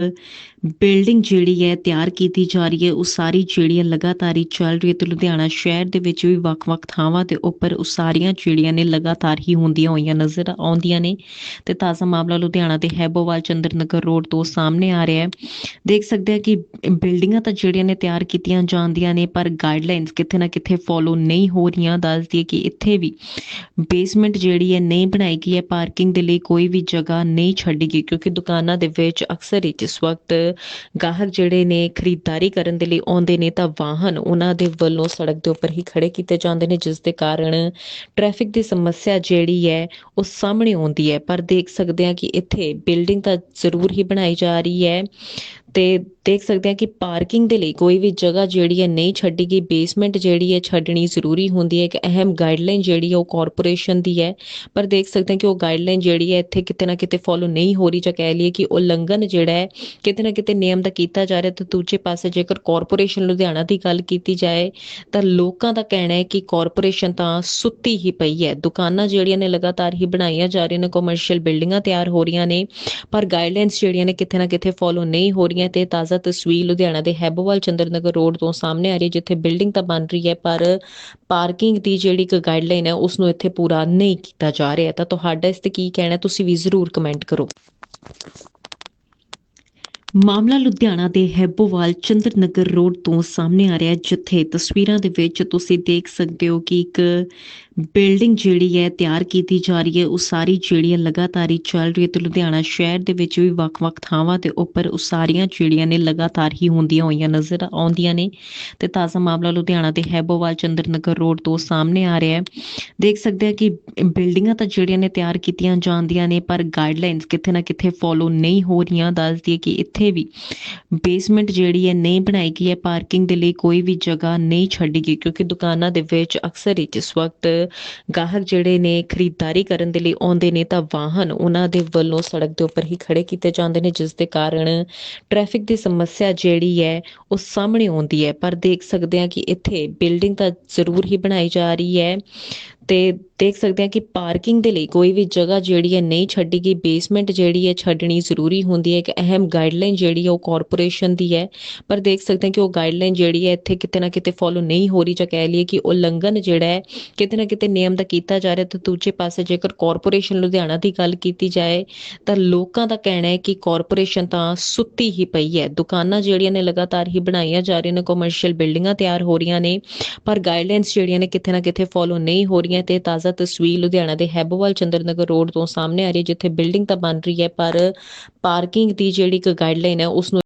Building ਜਿਹੜੀ ਹੈ, ਤਿਆਰ ਕੀਤੀ ਜਾ ਰਹੀ ਹੈ। ਉਹ ਸਾਰੀ ਜਿਹੜੀ ਲਗਾਤਾਰ ਹੀ ਚੱਲ ਰਹੀ ਹੈ ਤੇ ਲੁਧਿਆਣਾ ਸ਼ਹਿਰ ਦੇ ਵਿੱਚ ਵੀ ਵੱਖ-ਵੱਖ ਥਾਵਾਂ ਤੇ ਉੱਪਰ ਉਸਾਰੀਆਂ ਜਿਹੜੀਆਂ ਨੇ ਲਗਾਤਾਰ ਹੀ ਹੁੰਦੀਆਂ ਹੋਈਆਂ ਨਜ਼ਰ ਆਉਂਦੀਆਂ ਨੇ। ਤੇ ਤਾਜ਼ਾ ਮਾਮਲਾ ਲੁਧਿਆਣਾ ਦੇ ਹੈਬੋਵਾਲ ਚੰਦਰ ਨਗਰ ਰੋਡ ਤੋਂ ਸਾਹਮਣੇ ਆ ਰਿਹਾ ਹੈ। ਦੇਖ ਸਕਦੇ ਆ ਕਿ ਬਿਲਡਿੰਗਾਂ ਤਾਂ ਜਿਹੜੀਆਂ ਨੇ ਤਿਆਰ ਕੀਤੀਆਂ ਜਾਂਦੀਆਂ ਨੇ, ਪਰ ਗਾਈਡਲਾਈਨਸ ਕਿੱਥੇ ਨਾ ਕਿਤੇ ਫੋਲੋ ਨਹੀਂ ਹੋ ਰਹੀਆਂ। ਦੱਸਦੀ ਹੈ ਕਿ ਇੱਥੇ ਵੀ ਬੇਸਮੈਂਟ ਜਿਹੜੀ ਹੈ, ਨਹੀਂ ਬਣਾਈ ਗਈ ਹੈ। ਪਾਰਕਿੰਗ ਦੇ ਲਈ ਕੋਈ ਵੀ ਜਗ੍ਹਾ ਨਹੀਂ ਛੱਡੀ ਗਈ, ਕਿਉਂਕਿ ਦੁਕਾਨਾਂ ਦੇ ਵਿੱਚ ਅਕਸਰ ਹੀ ਜਿਸ ਵਕਤ ਗਾਹਕ ਜਿਹੜੇ ਨੇ ਖਰੀਦਦਾਰੀ ਕਰਨ ਦੇ ਲਈ ਆਉਂਦੇ ਨੇ ਤਾਂ ਵਾਹਨ ਉਹਨਾਂ ਦੇ ਵੱਲੋਂ ਸੜਕ ਦੇ ਉੱਪਰ ਹੀ ਖੜੇ ਕੀਤੇ ਜਾਂਦੇ ਨੇ, ਜਿਸ ਦੇ ਕਾਰਨ ਟ੍ਰੈਫਿਕ ਦੀ ਸਮੱਸਿਆ ਜਿਹੜੀ ਹੈ ਉਹ ਸਾਹਮਣੇ ਆਉਂਦੀ ਹੈ। ਪਰ ਦੇਖ ਸਕਦੇ ਹਾਂ ਕਿ ਇੱਥੇ ਬਿਲਡਿੰਗ ਤਾਂ ਜ਼ਰੂਰ ਹੀ ਬਣਾਈ ਜਾ ਰਹੀ ਹੈ। ਤੇ ਦੇਖ ਸਕਦੇ ਹਾਂ ਕਿ ਪਾਰਕਿੰਗ ਦੇ ਲਈ ਕੋਈ ਵੀ ਜਗ੍ਹਾ ਜਿਹੜੀ ਹੈ ਨਹੀਂ ਛੱਡੀ ਗਈ। ਬੇਸਮੈਂਟ ਜਿਹੜੀ ਹੈ ਛੱਡਣੀ ਜ਼ਰੂਰੀ ਹੁੰਦੀ ਹੈ। ਇੱਕ ਅਹਿਮ ਗਾਈਡਲਾਈਨ ਜਿਹੜੀ ਹੈ ਉਹ ਕਾਰਪੋਰੇਸ਼ਨ ਦੀ ਹੈ। ਪਰ ਦੇਖ ਸਕਦੇ ਹਾਂ ਕਿ ਉਹ ਗਾਈਡਲਾਈਨ ਜਿਹੜੀ ਹੈ ਇੱਥੇ ਕਿਤੇ ਨਾ ਕਿਤੇ ਫੋਲੋ ਨਹੀਂ ਹੋ ਰਹੀ। ਜਾਂ ਕਹਿ ਲਈਏ ਕਿ ਉਲੰਘਣ ਜਿਹੜਾ ਹੈ, ਕਿਤੇ ਨਾ ਕਿਤੇ ਨਿਯਮ ਦਾ ਕੀਤਾ ਜਾ ਰਿਹਾ। ਤੇ ਦੂਜੇ ਪਾਸੇ ਜੇਕਰ ਕਾਰਪੋਰੇਸ਼ਨ ਲੁਧਿਆਣਾ ਦੀ ਗੱਲ ਕੀਤੀ ਜਾਏ, ਤਾਂ ਲੋਕਾਂ ਦਾ ਕਹਿਣਾ ਹੈ ਕਿ ਕਾਰਪੋਰੇਸ਼ਨ ਤਾਂ ਸੁੱਤੀ ਹੀ ਪਈ ਹੈ। ਦੁਕਾਨਾਂ ਜਿਹੜੀਆਂ ਨੇ ਲਗਾਤਾਰ ਹੀ ਬਣਾਈਆਂ ਜਾ ਰਹੀਆਂ ਨੇ। ਕਮਰਸ਼ੀਅਲ ਬਿਲਡਿੰਗਾਂ ਤਿਆਰ ਹੋ ਰਹੀਆਂ ਨੇ। ਪਰ ਗਾਈਡਲਾਈਨਸ ਜਿਹੜੀਆਂ ਨੇ ਕਿਤੇ ਨਾ ਕਿਤੇ ਫੋਲੋ ਨਹੀਂ ਹੋ ਰਹੀਆਂ। ਤੇ ਤਾਜ਼ਾ ਤਸਵੀਰ ਲੁਧਿਆਣਾ ਦੇ ਹੈਬੋਵਾਲ ਚੰਦਰ ਨਗਰ ਰੋਡ ਤੋਂ ਸਾਹਮਣੇ ਆ ਰਹੀ ਹੈ, ਜਿੱਥੇ ਬਿਲਡਿੰਗ ਤਾਂ ਬਣ ਰਹੀ ਹੈ, ਪਰ ਪਾਰਕਿੰਗ ਦੀ ਜਿਹੜੀ ਇੱਕ ਗਾਈਡਲਾਈਨ ਹੈ ਉਸ ਨੂੰ ਇੱਥੇ ਪੂਰਾ ਨਹੀਂ ਕੀਤਾ ਜਾ ਰਿਹਾ। ਤਾਂ ਤੁਹਾਡਾ ਇਸ ਤੇ ਕੀ ਕਹਿਣਾ ਤੁਸੀਂ ਵੀ ਜ਼ਰੂਰ ਕਮੈਂਟ ਕਰੋ। ਮਾਮਲਾ ਲੁਧਿਆਣਾ ਦੇ ਹੈਬੋਵਾਲ ਚੰਦਰ ਨਗਰ ਰੋਡ ਤੋਂ ਸਾਹਮਣੇ ਆ ਰਿਹਾ ਹੈ, ਜਿੱਥੇ ਤਸਵੀਰਾਂ ਦੇ ਵਿੱਚ ਤੁਸੀਂ ਦੇਖ ਸਕਦੇ ਹੋ ਕਿ ਇੱਕ ਬਿਲਡਿੰਗ ਜਿਹੜੀ ਹੈ, ਤਿਆਰ ਕੀਤੀ ਜਾ ਰਹੀ ਹੈ। ਉਸਾਰੀ ਸਾਰੀ ਜਿਹੜੀ ਹੈ ਲਗਾਤਾਰ ਹੀ ਚੱਲ ਰਹੀ ਹੈ ਤੇ ਲੁਧਿਆਣਾ ਸ਼ਹਿਰ ਦੇ ਵਿੱਚ ਵੀ ਵੱਖ-ਵੱਖ ਥਾਵਾਂ ਤੇ ਉੱਪਰ ਉਸਾਰੀਆਂ ਜਿਹੜੀਆਂ ਨੇ ਲਗਾਤਾਰ ਹੀ ਹੁੰਦੀਆਂ ਹੋਈਆਂ ਨਜ਼ਰ ਆਉਂਦੀਆਂ ਨੇ। ਤੇ ਤਾਜ਼ਾ ਮਾਮਲਾ ਲੁਧਿਆਣਾ ਦੇ ਹੈਬੋਵਾਲ ਚੰਦਰ ਨਗਰ ਰੋਡ ਤੋਂ ਸਾਹਮਣੇ ਆ ਰਿਹਾ ਹੈ। ਦੇਖ ਸਕਦੇ ਹਾਂ ਕਿ ਬਿਲਡਿੰਗਾਂ ਤਾਂ ਜਿਹੜੀਆਂ ਨੇ ਤਿਆਰ ਕੀਤੀਆਂ ਜਾਂਦੀਆਂ ਨੇ, ਪਰ ਗਾਈਡਲਾਈਨਸ ਕਿਤੇ ਨਾ ਕਿਤੇ ਫੋਲੋ ਨਹੀਂ ਹੋ ਰਹੀਆਂ। ਦੱਸਦੀ ਹੈ ਕਿ ਇੱਥੇ ਵੀ। ਬੇਸਮੈਂਟ ਜਿਹੜੀ ਹੈ ਨਹੀਂ ਬਣਾਈ ਗਈ ਹੈ। ਪਾਰਕਿੰਗ ਦੇ ਲਈ ਕੋਈ ਵੀ ਜਗ੍ਹਾ ਨਹੀਂ ਛੱਡੀ ਗਈ ਕਿਉਂਕਿ ਦੁਕਾਨਾਂ ਦੇ ਵਿੱਚ ਅਕਸਰ ਹੀ ਜਿਸ ਵਕਤ ਗਾਹਕ ਜਿਹੜੇ ਨੇ ਖਰੀਦਦਾਰੀ ਕਰਨ ਦੇ ਲਈ ਆਉਂਦੇ ਨੇ ਤਾਂ ਵਾਹਨ ਉਹਨਾਂ ਦੇ ਵੱਲੋਂ ਸੜਕ ਦੇ ਉੱਪਰ ਹੀ ਖੜੇ ਕੀਤੇ ਜਾਂਦੇ ਨੇ, ਜਿਸ ਦੇ ਕਾਰਨ ਟ੍ਰੈਫਿਕ ਦੀ ਸਮੱਸਿਆ ਜਿਹੜੀ ਹੈ ਉਹ ਸਾਹਮਣੇ ਆਉਂਦੀ ਹੈ। ਪਰ ਦੇਖ ਸਕਦੇ ਹਾਂ ਕਿ ਇੱਥੇ ਬਿਲਡਿੰਗ ਤਾਂ ਜ਼ਰੂਰ ਹੀ ਬਣਾਈ ਜਾ ਰਹੀ ਹੈ ਤੇ ਦੇਖ ਸਕਦੇ ਹਾਂ ਕਿ ਪਾਰਕਿੰਗ ਦੇ ਲਈ ਕੋਈ ਵੀ ਜਗ੍ਹਾ ਜਿਹੜੀ ਹੈ ਨਹੀਂ ਛੱਡੀ ਗਈ। ਬੇਸਮੈਂਟ ਜਿਹੜੀ ਹੈ ਛੱਡਣੀ ਜ਼ਰੂਰੀ ਹੁੰਦੀ ਹੈ। ਇੱਕ ਅਹਿਮ ਗਾਈਡਲਾਈਨ ਜਿਹੜੀ ਹੈ ਉਹ ਕਾਰਪੋਰੇਸ਼ਨ ਦੀ ਹੈ, ਪਰ ਦੇਖ ਸਕਦੇ ਹਾਂ ਕਿ ਉਹ ਗਾਈਡਲਾਈਨ ਜਿਹੜੀ ਹੈ ਇੱਥੇ ਕਿਤੇ ਨਾ ਕਿਤੇ ਫੋਲੋ ਨਹੀਂ ਹੋ ਰਹੀ ਜਾਂ ਕਹਿ ਲਈਏ ਕਿ ਉਲੰਘਣ ਜਿਹੜਾ ਹੈ, ਕਿਤੇ ਨਾ ਕਿਤੇ ਨਿਯਮ ਦਾ ਕੀਤਾ ਜਾ ਰਿਹਾ ਤੇ ਦੂਜੇ ਪਾਸੇ ਜੇਕਰ ਕਾਰਪੋਰੇਸ਼ਨ ਲੁਧਿਆਣਾ ਦੀ ਗੱਲ ਕੀਤੀ ਜਾਏ, ਤਾਂ ਲੋਕਾਂ ਦਾ ਕਹਿਣਾ ਹੈ ਕਿ ਕਾਰਪੋਰੇਸ਼ਨ ਤਾਂ ਸੁੱਤੀ ਹੀ ਪਈ ਹੈ। ਦੁਕਾਨਾਂ ਜਿਹੜੀਆਂ ਨੇ ਲਗਾਤਾਰ ਹੀ ਬਣਾਈਆਂ ਜਾ ਰਹੀਆਂ ਨੇ ਕਮਰਸ਼ੀਅਲ ਬਿਲਡਿੰਗਾਂ ਤਿਆਰ ਹੋ ਰਹੀਆਂ ਨੇ, ਪਰ ਗਾਈਡਲਾਈਨਸ ਜਿਹੜੀਆਂ ਨੇ ਕਿਤੇ ਨਾ ਕਿਤੇ ਫੋਲੋ ਨਹੀਂ ਹੋ ਰਹੀਆਂ ਤੇ ਤਾਜ਼ਾ ਤਸਵੀਰ ਲੁਧਿਆਣਾ ਦੇ ਹੈਬੋਵਾਲ ਚੰਦਰ ਨਗਰ ਰੋਡ ਤੋਂ ਸਾਹਮਣੇ ਆ ਰਹੀ ਹੈ, ਜਿੱਥੇ ਬਿਲਡਿੰਗ ਤਾਂ ਬਣ ਰਹੀ ਹੈ, ਪਰ ਪਾਰਕਿੰਗ ਦੀ ਜਿਹੜੀ ਇੱਕ ਗਾਈਡ ਗਾਈਡਲਾਈਨ ਹੈ ਉਸ ਨੂੰ